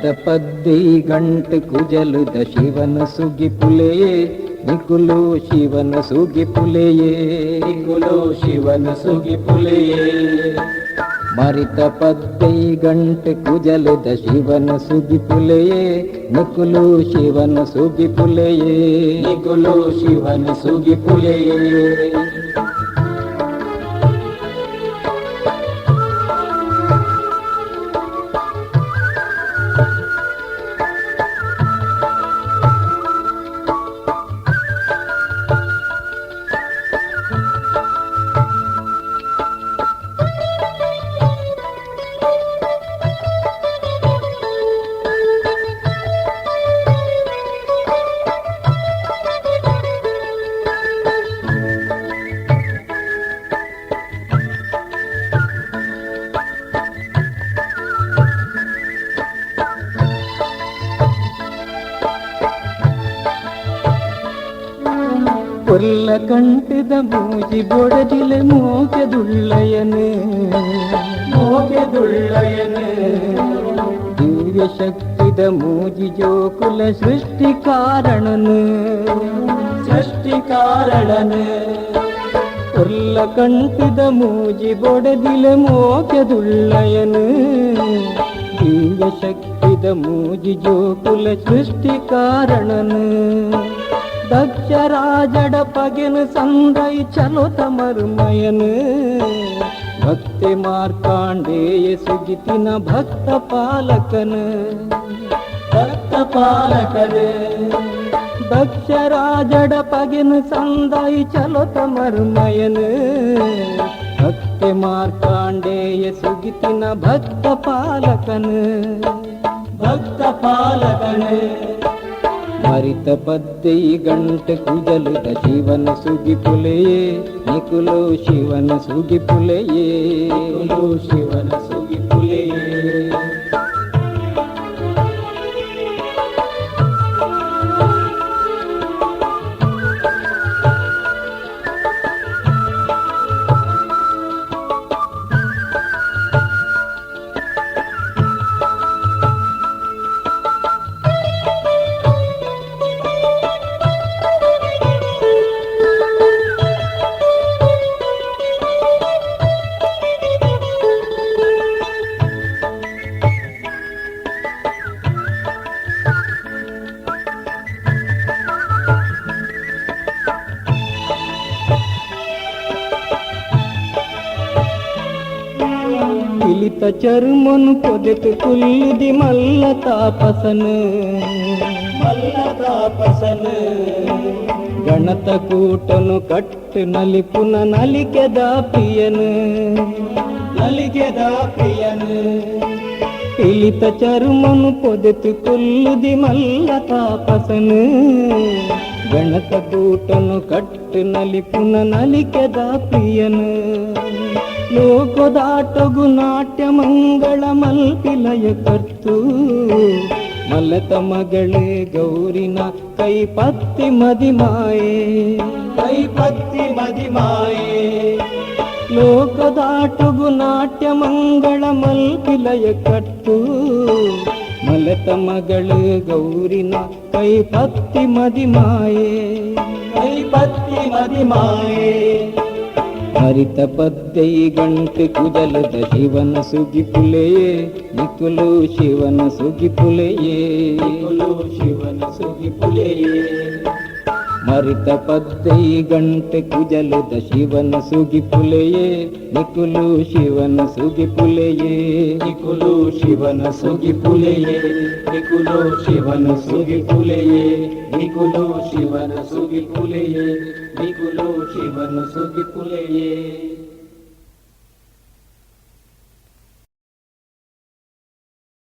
ಮರಿತ ಪದ್ದಿ ಗಂಟು ಕುಜಲುದ ಶಿವನ ಸುಗಿ ಪುಲೆಯೇ ನಿಕುಲು ಶಿವನ ಸುಗಿ ಪುಲೆಯೇ నికులు శివన సుగి పులియే ಮರಿತ ಪದ್ದಿ ಗಂಟು ಕುಜಲುದ ಶಿವನ ಸುಗಿ ಪುಲೆಯೇ ನಿಕುಲು ಶಿವನ ಸುಗಿ ಪುಲೆಯೇ నికులు శివన సుగి ಕೊಲ್ಲ ಕಂಠದ ಮೂಜಿ ಬೊಡದಿಲೆ ಮೋಕೆದುಳ್ಳಯನೆ ಮೋಕೆದುಳ್ಳಯನೆ ದಿವ್ಯ ಶಕ್ತಿದ ಮೂಜಿ ಜೋಕುಲ ಸೃಷ್ಟಿ ಕಾರಣನು ಸೃಷ್ಟಿ ಕಾರಣನು ಕೊಲ್ಲ ಕಂಠದ ಮೂಜಿ ಬೊಡದಿಲೆ ಮೋಕೆದುಳ್ಳಯನು ದಿವ್ಯ ಶಕ್ತಿದ ಮೂಜಿ ಜೋಕುಲ ಸೃಷ್ಟಿ ಕಾರಣನು दक्ष राजड पगिन संदै चलो तमरुमयन भक्ति मार्काण्डेय सुगितिन भक्त पालकन भक्त पालकन दक्ष राजड पगिन संदै चलो तमरुमयन भक्ति मार्काण्डेय सुगितिन भक्त पालकन भक्त पालकन హరిత పద్దై గంట కుజలుద జీవన సుగి పులయే నికులో శివన సుగిపులయే. శివన పిలిత చర్మను పొదెకు కుల్లుది మల్ల తాపసను. మల్ల తాపసనే. గణత కూటను కట్టు నలిపున నలికె దాపియను నలిగెదా ప్రియనే పిలిత చర్మను పొదెతు కుల్లుది మల్ల తాపసను. గణత కూటను కట్టు నలిపున నలికెద ప్రియను ಲೋಕದಾಟಗು ನಾಟ್ಯ ಮಂಗಳ ಮಲ್ಪಿಲಯ ಕತ್ತು ಮಲತ ಮಗಳೇ ಗೌರಿನ ಕೈ ಪತ್ತಿ ಮದಿಮಾಯೆ ಕೈ ಪತ್ತಿ ಮದಿಮಾಯೆ ಲೋಕದಾಟಗು ನಾಟ್ಯ ಮಂಗಳ ಮಲ್ಪಿಲಯ ಕಟ್ಟು ಮಲತ ಮಗಳು ಗೌರಿನ ಕೈ ಪತ್ತಿ ಮದಿಮಾಯೆ ಕೈ ಪತ್ತಿ ಮದಿಮಾಯೆ ಹರಿತಪದ್ದೈ ಗಂಟೆ ಕುಜಲದ ಶಿವನ ಸುಗಿಪುಲೆಯೇ ನಿಕುಲು ಶಿವನ ಸುಗಿಪುಲೆಯೇ ಶಿವನ ಸುಗಿಪುಲೆಯೇ ಹರಿತ ಪದ್ದೈ ಗಂಟೆ ಕುಜಲದ ಶಿವನ ಸುಗಿಪುಲೆಯೇ ನಿಕುಲು ಶಿವನ ಸುಗಿಪುಲೆಯೇ ನಿಕುಲು ಶಿವನ ಸುಗಿಪುಲೆಯೇ ನಿಕುಲು ಶಿವನ ಸುಗಿಪುಲೆಯೇ ನಿಕುಲು ಶಿವನ ಸುಗಿಪುಲೆಯೇ ನಿಕುಲು ಶಿವನ ಸುಗಿಪುಲೆಯೇ